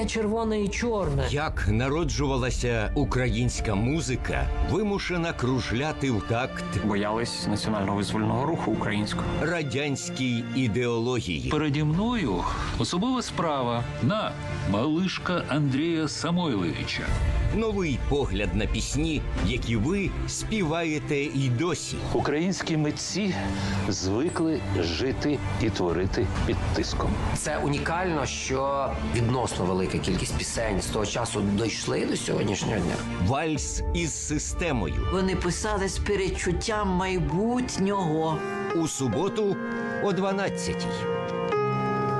Яке червоне і чорне? Як народжувалася українська музика, вимушена кружляти в такт Боялись національного визвольного руху українського. радянській ідеології. Переді мною особова справа на малишка Андрія Самойловича. Новий погляд на пісні, які ви співаєте і досі. Українські митці звикли жити і творити під тиском. Це унікально, що відносно велика кількість пісень з того часу дійшли до сьогоднішнього дня. Вальс із системою Вони писали з передчуттям майбутнього. у суботу о 12-й.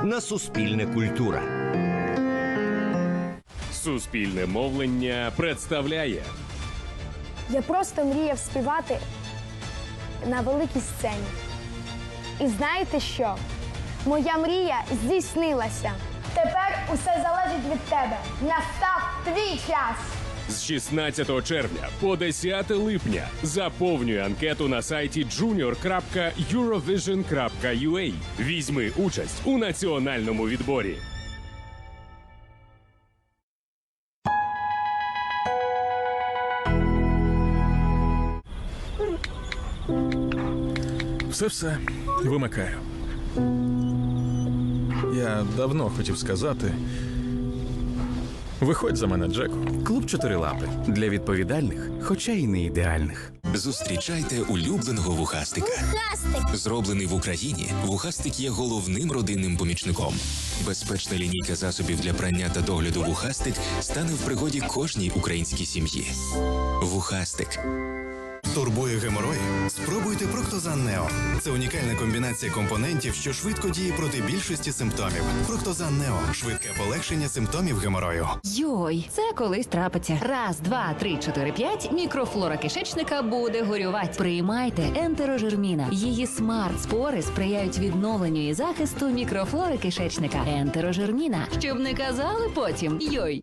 На Суспільне культура. Суспільне мовлення представляє Я просто мріяв співати на великій сцені. І знаєте що? Моя мрія здійснилася. Тепер усе залежить від тебе. Настав твій час. з 16 червня по 10 липня. Заповнюй анкету на сайті junior.eurovision.ua. Візьми участь у національному відборі. Все все вимикаю. Я давно хотів сказати. Виходь за мене, Джеку. Клуб чотирилапи для відповідальних, хоча й не ідеальних. Зустрічайте улюбленого вухастика. Зроблений в Україні, вухастик є головним родинним помічником. Безпечна лінійка засобів для прання та догляду вухастик стане в пригоді кожній українській сім'ї. Вухастик. Турбує геморой? Спробуйте Проктозан Нео. Це унікальна комбінація компонентів, що швидко діє проти більшості симптомів. Проктозан Нео швидке полегшення симптомів геморою. Йой, це колись трапиться. Раз, два, три, чотири, п'ять. Мікрофлора кишечника буде горювати. Приймайте ентерожерміна. Її смарт-спори сприяють відновленню і захисту мікрофлори кишечника. Ентерожерміна. Щоб не казали потім. Йой.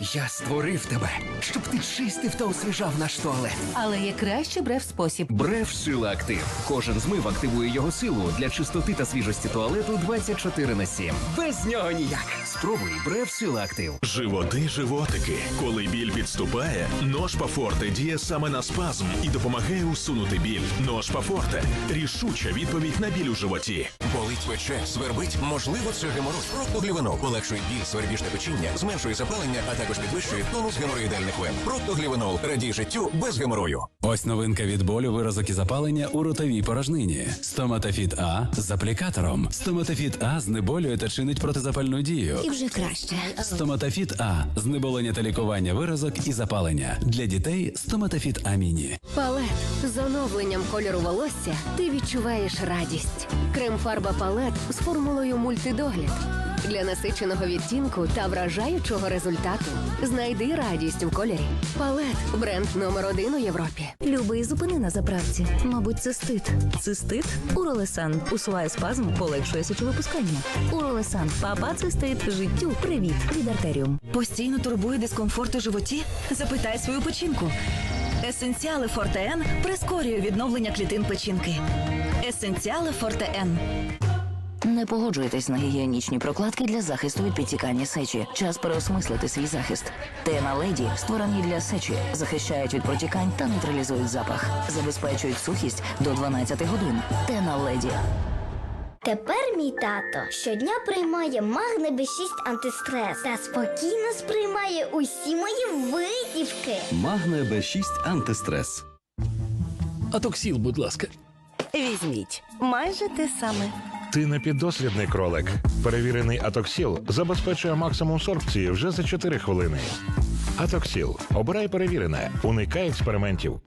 Я створив тебе, щоб ти чистив та освіжав наш туалет. Але є краще брев спосіб. Брев Сила Актив. Кожен змив активує його силу для чистоти та свіжості туалету 24 на 7. Без нього ніяк. Спробуй Бреф Сила Актив. Животи, животики. Коли біль підступає, ножпа форте діє саме на спазм і допомагає усунути біль. Ножпа форте рішуча відповідь на біль у животі. Болить пече, свербить, можливо, це геморой. Проктоглівенол полегшує біль, свербіжне печіння, зменшує запалення, а також підвищує тонус геморроїдальних вен. Проктоглівенол радій життю без геморою. Ось новинка від болю, виразок і запалення у ротовій порожнині. Стоматофіт А з аплікатором. Стоматофіт А знеболює та чинить протизапальну дію. І вже краще. Стоматофіт А знеболення та лікування виразок і запалення. Для дітей стоматофіт А міні. Палет з оновленням кольору волосся ти відчуваєш радість. Крем-фарба палет з формулою мультидогляд. Для насиченого відтінку та вражаючого результату знайди радість у кольорі. Палет бренд номер один у Європі. Любий зупини на заправці. Мабуть, цистит. Цистит? Уролесан. Усуває спазм, полегшує сечовипускання. Уролесан. Папа цистит. Життю. Привіт. Від артеріум. Постійно турбує дискомфорт у животі? Запитай свою печінку. Есенціали Форте Н прискорює відновлення клітин печінки. Есенціали Форте Н. Не погоджуйтесь на гігієнічні прокладки для захисту від підтікання сечі. Час переосмислити свій захист. Тена леді створені для сечі, захищають від протікань та нейтралізують запах, забезпечують сухість до 12 годин. Тена леді. Тепер мій тато щодня приймає магне Б6 антистрес та спокійно сприймає усі мої витівки. Магне Б6 антистрес. Атоксіл, будь ласка. Візьміть майже те саме. Ти не піддослідний кролик. Перевірений Атоксіл забезпечує максимум сорбції вже за 4 хвилини. Атоксіл. Обирай перевірене. Уникай експериментів.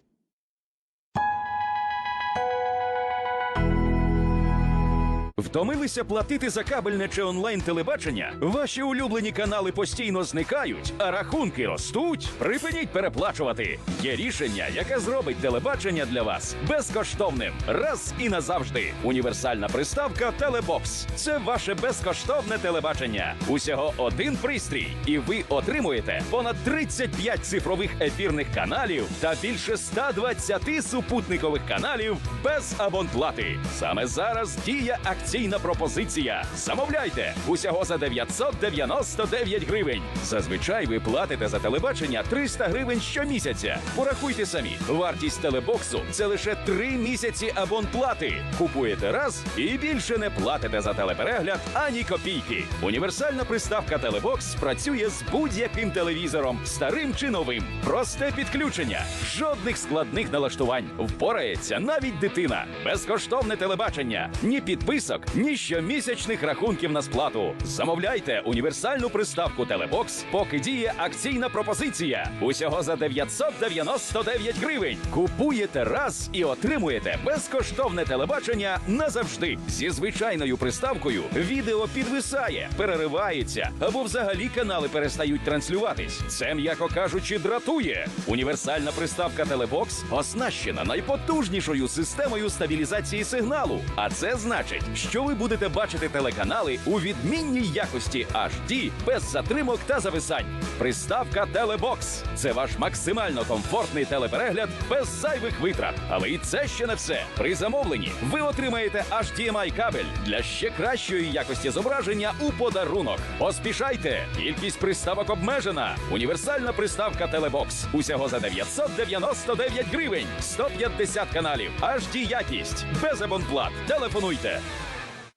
Втомилися платити за кабельне чи онлайн телебачення? Ваші улюблені канали постійно зникають, а рахунки ростуть. Припиніть переплачувати. Є рішення, яке зробить телебачення для вас безкоштовним. Раз і назавжди. Універсальна приставка Телебокс. Це ваше безкоштовне телебачення. Усього один пристрій, і ви отримуєте понад 35 цифрових ефірних каналів та більше 120 супутникових каналів без абонплати. Саме зараз діє акційна акційна пропозиція. Замовляйте усього за 999 гривень. Зазвичай ви платите за телебачення 300 гривень щомісяця. Порахуйте самі. Вартість телебоксу це лише 3 місяці абонплати. Купуєте раз і більше не платите за телеперегляд ані копійки. Універсальна приставка Телебокс працює з будь-яким телевізором, старим чи новим. Просте підключення, жодних складних налаштувань. Впорається навіть дитина. Безкоштовне телебачення, ні підписок, ні щомісячних рахунків на сплату. Замовляйте універсальну приставку Телебокс, поки діє акційна пропозиція. Усього за 999 гривень. Купуєте раз і отримуєте безкоштовне телебачення назавжди. Зі звичайною приставкою відео підвисає, переривається або взагалі канали перестають транслюватись. Це, м'яко кажучи, дратує. Універсальна приставка Телебокс оснащена найпотужнішою системою стабілізації сигналу. А це значить, що ви будете бачити телеканали у відмінній якості HD, без затримок та зависань. Приставка Телебокс це ваш максимально комфортний телеперегляд без зайвих витрат. Але і це ще не все. При замовленні ви отримаєте HDMI кабель для ще кращої якості зображення у подарунок. Поспішайте! Кількість приставок обмежена. Універсальна приставка Телебокс. Усього за 999 гривень. 150 каналів. HD якість. Без абонплат. Телефонуйте.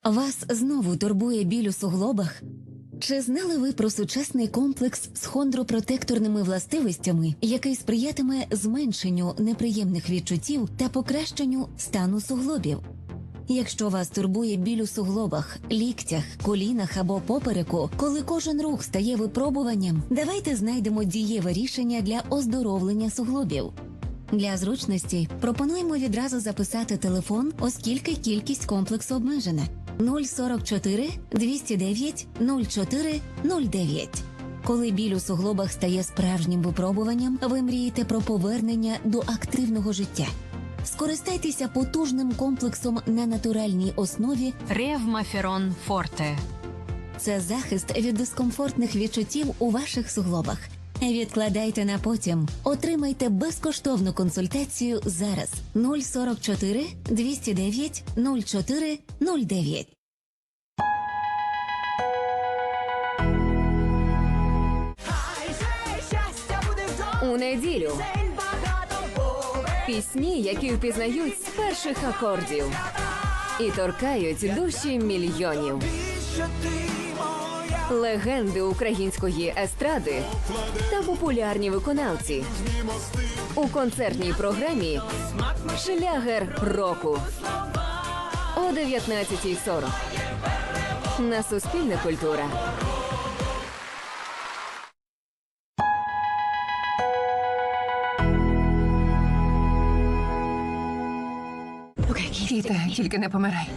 Вас знову турбує біль у суглобах? Чи знали ви про сучасний комплекс з хондропротекторними властивостями, який сприятиме зменшенню неприємних відчуттів та покращенню стану суглобів? Якщо вас турбує біль у суглобах, ліктях, колінах або попереку, коли кожен рух стає випробуванням, давайте знайдемо дієве рішення для оздоровлення суглобів. Для зручності пропонуємо відразу записати телефон, оскільки кількість комплексу обмежена 044 209 04 09. Коли біль у суглобах стає справжнім випробуванням, ви мрієте про повернення до активного життя. Скористайтеся потужним комплексом на натуральній основі Ревмаферон Форте. це захист від дискомфортних відчуттів у ваших суглобах. Відкладайте на потім. Отримайте безкоштовну консультацію зараз 044 209 04 09. У неділю пісні, які впізнають з перших акордів і торкають душі мільйонів. Легенди української естради та популярні виконавці у концертній програмі Шлягер року о 19.40 на Суспільне культура. Кіте, тільки не помирай.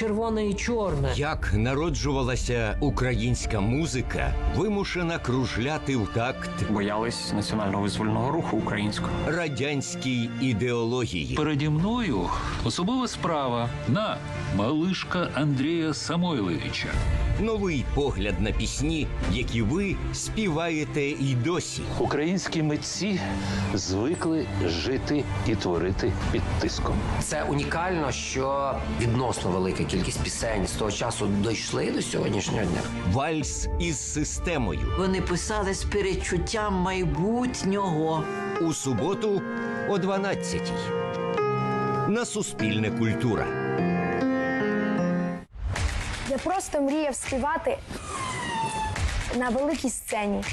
Червоне і чорне. Як народжувалася українська музика, вимушена кружляти в такт Боялись національного визвольного руху українського. радянській ідеології. Переді мною особова справа на малишка Андрія Самойловича. Новий погляд на пісні, які ви співаєте і досі. Українські митці звикли жити і творити під тиском. Це унікально, що відносно велика кількість пісень з того часу дійшли до сьогоднішнього дня. Вальс із системою. Вони писали з передчуттям майбутнього. У суботу о 12-й. На Суспільне культура. Я просто мріяв співати на великій сцені.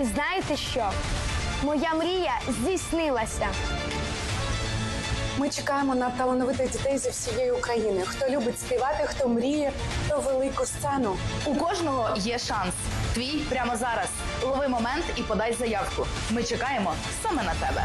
І знаєте що? Моя мрія здійснилася. Ми чекаємо на талановитих дітей зі всієї України. Хто любить співати, хто мріє про велику сцену. У кожного є шанс. Твій прямо зараз. Лови момент і подай заявку. Ми чекаємо саме на тебе.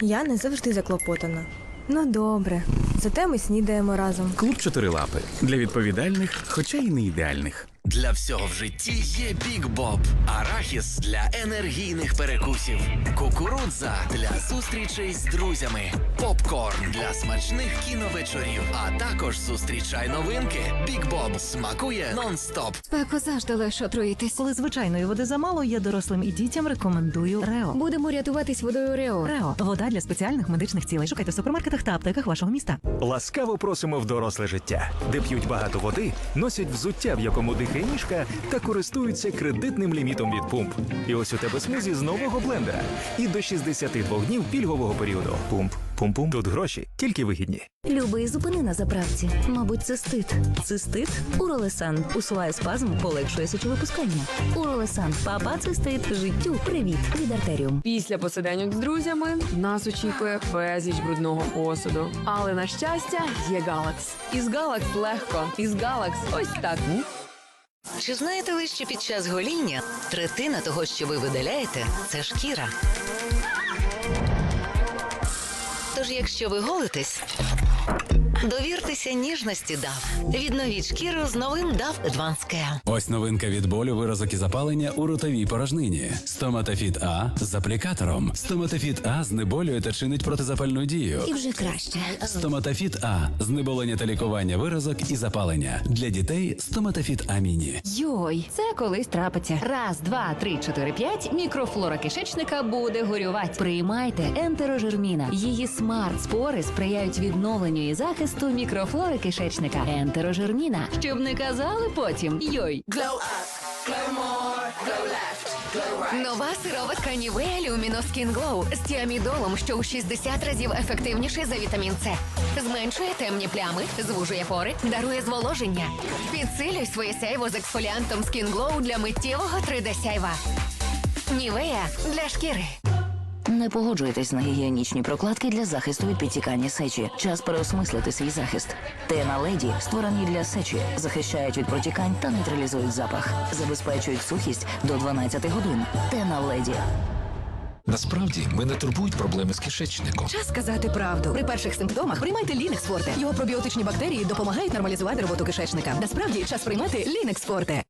Я не завжди заклопотана. Ну добре, зате ми снідаємо разом. Клуб чотирилапи для відповідальних, хоча й не ідеальних. Для всього в житті є Бік Боб. Арахіс для енергійних перекусів. Кукурудза для зустрічей з друзями. Попкорн для смачних кіновечорів. А також зустрічай новинки. Бік Боб смакує нон-стоп. Спеку завжди легше отруїтись. Коли звичайної води замало, я дорослим і дітям рекомендую Рео. Будемо рятуватись водою Рео. Рео вода для спеціальних медичних цілей. Шукайте в супермаркетах та аптеках вашого міста. Ласкаво просимо в доросле життя, де п'ють багато води, носять взуття, в якому дихає ніжка, та користуються кредитним лімітом від пумп. І ось у тебе смузі з нового блендера. І до 62 днів пільгового періоду. Пумп. Пум-пум. Тут гроші, тільки вигідні. Любий, зупини на заправці. Мабуть, це стид. Цистит Уролесан усуває спазм, полегшує сечовипускання. Уролесан. Папа цистит. Життю. Привіт. Від артеріум. Після посиденьок з друзями нас очікує безліч брудного посуду. Але на щастя, є Галакс. Із Галакс легко. Із Галакс ось так. Чи знаєте ви, що під час гоління третина того, що ви видаляєте, це шкіра? Тож, якщо ви голитесь, довіртеся ніжності DAF. Відновіть шкіру з новим DAF Advanced Care. Ось новинка від болю, виразок і запалення у ротовій порожнині. Стоматофіт А з аплікатором. Стоматофіт А знеболює та чинить протизапальну дію. І вже краще. Стоматофіт А знеболення та лікування виразок і запалення. Для дітей стоматофіт А міні. Йой, це колись трапиться. Раз, два, три, чотири, п'ять. Мікрофлора кишечника буде горювати. Приймайте ентерожерміна. Її смарт-спори сприяють відновленню і захисту мікрофлори кишечника. Ентерожерміна. Щоб не казали потім. Йой. Нова сироватка Нівея Люміно Skin Glow з тіамідолом, що у 60 разів ефективніший за вітамін С. Зменшує темні плями, звужує пори, дарує зволоження. Підсилюй своє сяйво з ексфоліантом Skin Glow для миттєвого 3D сяйва. Нівея для шкіри. Не погоджуйтесь на гігієнічні прокладки для захисту від підтікання сечі. Час переосмислити свій захист. Тена леді створені для сечі, захищають від протікань та нейтралізують запах, забезпечують сухість до 12 годин. Тена леді. Насправді мене турбують проблеми з кишечником. Час сказати правду. При перших симптомах приймайте Лінекс Форте. Його пробіотичні бактерії допомагають нормалізувати роботу кишечника. Насправді час приймати Лінекс Форте.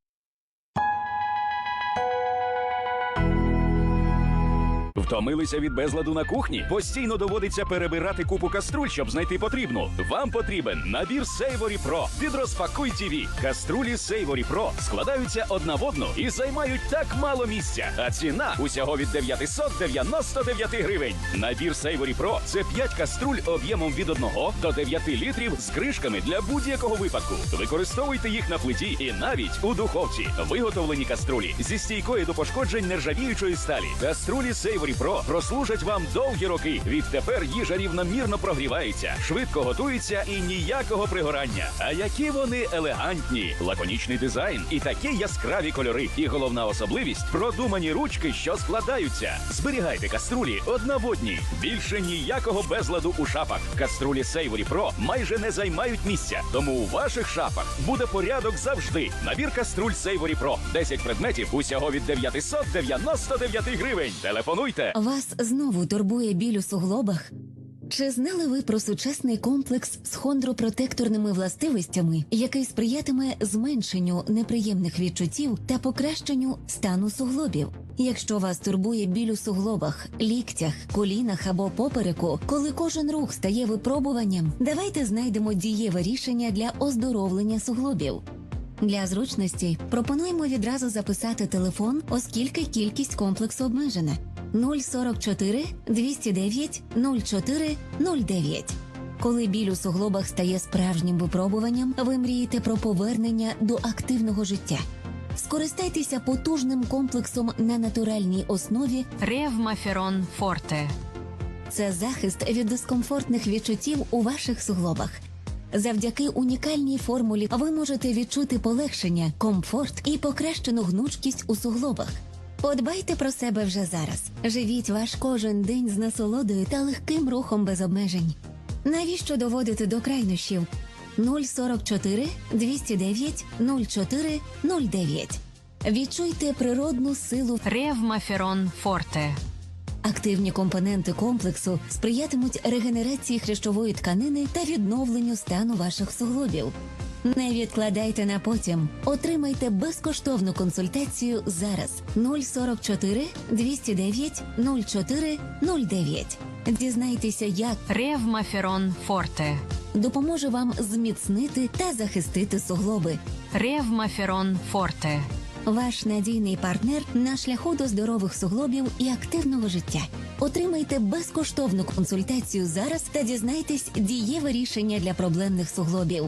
Втомилися від безладу на кухні? Постійно доводиться перебирати купу каструль, щоб знайти потрібну. Вам потрібен набір Savory Pro від Розпакуй TV. Каструлі Savory Pro складаються одна в одну і займають так мало місця. А ціна усього від 999 гривень. Набір Savory Pro – це 5 каструль об'ємом від 1 до 9 літрів з кришками для будь-якого випадку. Використовуйте їх на плиті і навіть у духовці. Виготовлені каструлі зі стійкою до пошкоджень нержавіючої сталі. Каструлі Savory Pro прослужать вам довгі роки. Відтепер їжа рівномірно прогрівається, швидко готується і ніякого пригорання. А які вони елегантні, лаконічний дизайн і такі яскраві кольори. І головна особливість продумані ручки, що складаються. Зберігайте каструлі одна в одній. Більше ніякого безладу у шафах. Каструлі Savory Pro майже не займають місця, тому у ваших шафах буде порядок завжди. Набір каструль Savory Pro. 10 предметів усього від 999 гривень. Телефонуйте. Вас знову турбує біль у суглобах? Чи знали ви про сучасний комплекс з хондропротекторними властивостями, який сприятиме зменшенню неприємних відчуттів та покращенню стану суглобів? Якщо вас турбує біль у суглобах, ліктях, колінах або попереку, коли кожен рух стає випробуванням, давайте знайдемо дієве рішення для оздоровлення суглобів. Для зручності пропонуємо відразу записати телефон, оскільки кількість комплексу обмежена. 044 209 04 09. Коли біль у суглобах стає справжнім випробуванням, ви мрієте про повернення до активного життя. Скористайтеся потужним комплексом на натуральній основі Ревмаферон Форте. це захист від дискомфортних відчуттів у ваших суглобах. Завдяки унікальній формулі ви можете відчути полегшення, комфорт і покращену гнучкість у суглобах. Подбайте про себе вже зараз. Живіть ваш кожен день з насолодою та легким рухом без обмежень. Навіщо доводити до крайнощів? 044 209 04 09. Відчуйте природну силу Ревмаферон Форте. Активні компоненти комплексу сприятимуть регенерації хрящової тканини та відновленню стану ваших суглобів. Не відкладайте на потім. Отримайте безкоштовну консультацію зараз 044 209 04 09. Дізнайтеся, як Ревмаферон Форте. допоможе вам зміцнити та захистити суглоби. Ревмаферон Форте. Ваш надійний партнер на шляху до здорових суглобів і активного життя. Отримайте безкоштовну консультацію зараз та дізнайтесь дієве рішення для проблемних суглобів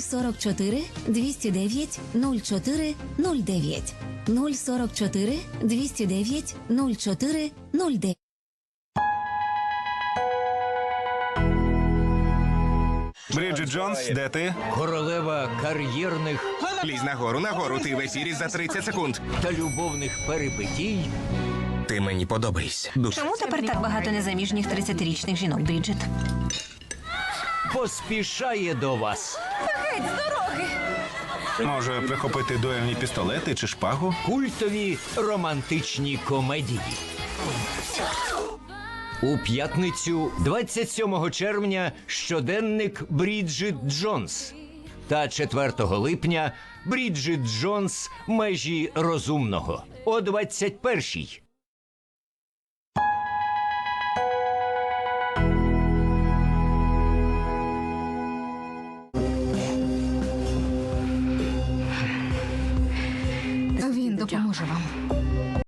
044 209 04 09 044 209 04 09 Бріджит Джонс, де ти? Королева кар'єрних Лізь нагору, нагору, ти в ефірі за 30 секунд. та любовних перипетій. Ти мені подобаєшся. Дуже. Чому тепер так багато незаміжніх 30-річних жінок, Бріджит? Поспішає до вас. Геть з дороги! Може прихопити дуельні пістолети чи шпагу? Культові романтичні комедії. У п'ятницю, 27 червня, щоденник Бріджит Джонс та 4 липня Бріджит Джонс межі розумного о 21-й. Він допоможе вам.